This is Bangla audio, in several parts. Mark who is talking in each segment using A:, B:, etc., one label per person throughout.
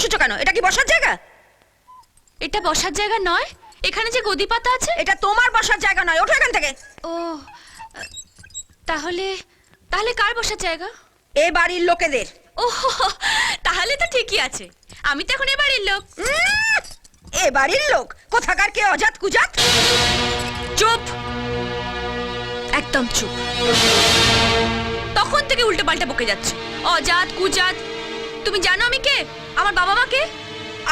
A: বসেছো কেন? এটা কি বসার জায়গা?
B: এটা বসার জায়গা নয়। এখানে যে গদি পাতা আছে।
A: এটা তোমার বসার জায়গা নয়। ওঠো এখান থেকে।
B: ও তাহলে তাহলে কার বসার জায়গা?
A: এ বাড়ির লোকেদের।
B: ও তাহলে তো ঠিকই আছে। আমি তো এখন এ বাড়ির লোক।
A: এ বাড়ির লোক? কোথাকার কে অজাত কুজাত?
B: চুপ। একদম চুপ। তখন থেকে উল্টো পাল্টা বকে যাচ্ছে। অজাত কুজাত তুমি জানো আমি কে? আমার বাবা মা কে?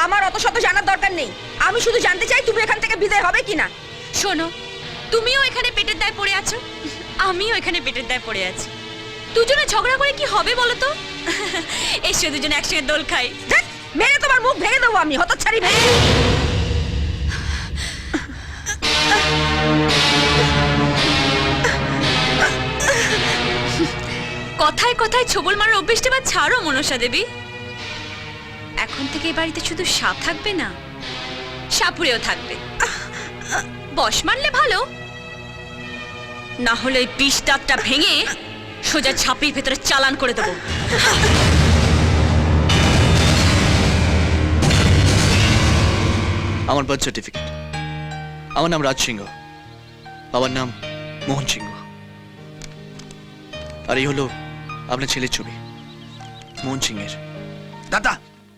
A: আমার অত শত জানার দরকার নেই। আমি শুধু জানতে চাই তুমি এখান থেকে বিদায় হবে কিনা।
B: শোনো তুমিও এখানে পেটের দায় পড়ে আছো? আমিও এখানে পেটের দায় পড়ে আছি। দুজনে ঝগড়া করে কি হবে বলো তো? এসে দুজনে একসঙ্গে দোল খাই।
A: মেরে তোমার মুখ ভেঙে দেবো আমি হতচ্ছাড়ি ভেঙে
B: কথায় কথায় ছোবল মারার অভ্যেসটা বা ছাড়ো, মনসা দেবী। এখন থেকে এই বাড়িতে শুধু সাপ থাকবে না, সাপুরেও থাকবে। বস মারলে ভালো। না হলে এই বিষ ভেঙে সোজা ছাপির ভেতরে চালান করে দেবো।
C: আমার বার্থ সার্টিফিকেট। আমার নাম রাজ সিংহ বাবার নাম মোহন সিংহ আর এই হলো আপনার ছেলের ছবি। মোহন সিংহের
D: দাদা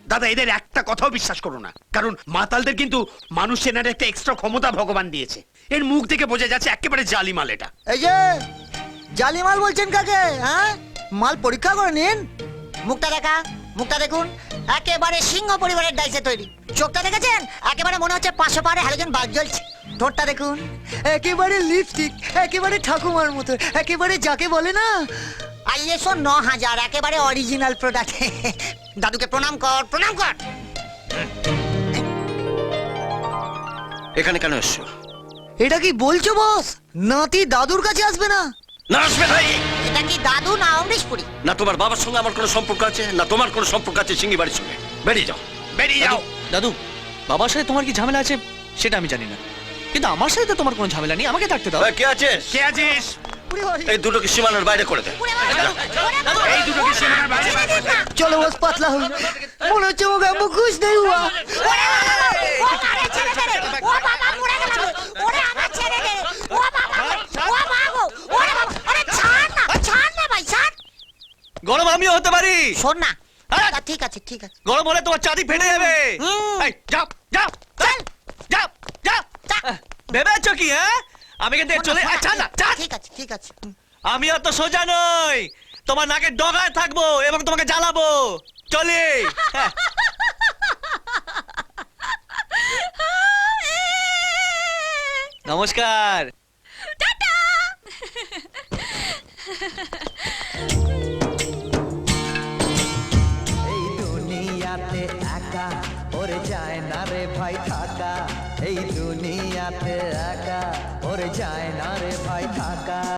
D: দাদা এদের একটা কথাও বিশ্বাস করো না। কারণ মাতালদের কিন্তু মানুষ চেনার একটা এক্সট্রা ক্ষমতা ভগবান দিয়েছে। এর মুখ থেকে বোঝা যাচ্ছে একেবারে জালি মাল এটা।
E: এই যে জালি মাল বলছেন কাকে হ্যাঁ? মাল পরীক্ষা করে নিন। মুখটা দেখা মুখটা দেখুন। একেবারে সিংহ পরিবারের ডাইসে তৈরি। চোখটা দেখেছেন? একেবারে মনে হচ্ছে পাঁচশো পারে হ্যালোজেন বাল্ব জ্বলছে। ঠোঁটটা দেখুন। একেবারে লিপস্টিক একেবারে ঠাকুমার মতো একেবারে যাকে বলে না আইএসও ন হাজার একেবারে অরিজিনাল প্রোডাক্ট দাদুকে প্রণাম কর প্রণাম কর।
F: এখানে কেন এসছো?
E: এটা কি বলছো বস? নাতি দাদুর কাছে আসবে না?
F: না আসবে ভাই।
E: এটা কি দাদু না অমরেশপুরি
F: না তোমার বাবার সঙ্গে আমার কোনো সম্পর্ক আছে না তোমার কোনো সম্পর্ক আছে সিঙ্গি বাড়ির সঙ্গে। বেরিয়ে যাও।
D: বেরিয়ে যাও।
C: দাদু বাবার সাথে তোমার কি ঝামেলা আছে সেটা আমি জানি না। কিন্তু আমার সাথে তো তোমার কোনো ঝামেলা নেই আমাকে থাকতে দাও।
F: কে আছিস?
D: কে আছিস?
F: এই দুটোকে সীমানার বাইরে করে দে।
D: এই দুটো কি সীমানার বাইরে বার করে দে।
E: চলো বস পাতলা হই। মনে হচ্ছে মুখ খুশ নেই হুয়া
C: গরম আমিও হতে পারি।
E: শোন না। ঠিক আছে ঠিক আছে।
C: গরম হলে তোমার চাঁদি ফেটে যাবে। যাও যাও।
E: চল।
C: যাও যাও। ভেবেছো কি হ্যাঁ? আমি কিন্তু চলে আচ্ছা না চা
E: ঠিক আছে ঠিক আছে।
C: আমি অত সোজা নই। তোমার নাকে ডগায় থাকব এবং তোমাকে জ্বালাবো। চলি। নমস্কার।
G: এই না রে ভাই থাকা এই দুনিয়াতে একা ওরে যায় না রে ভাই থাকা।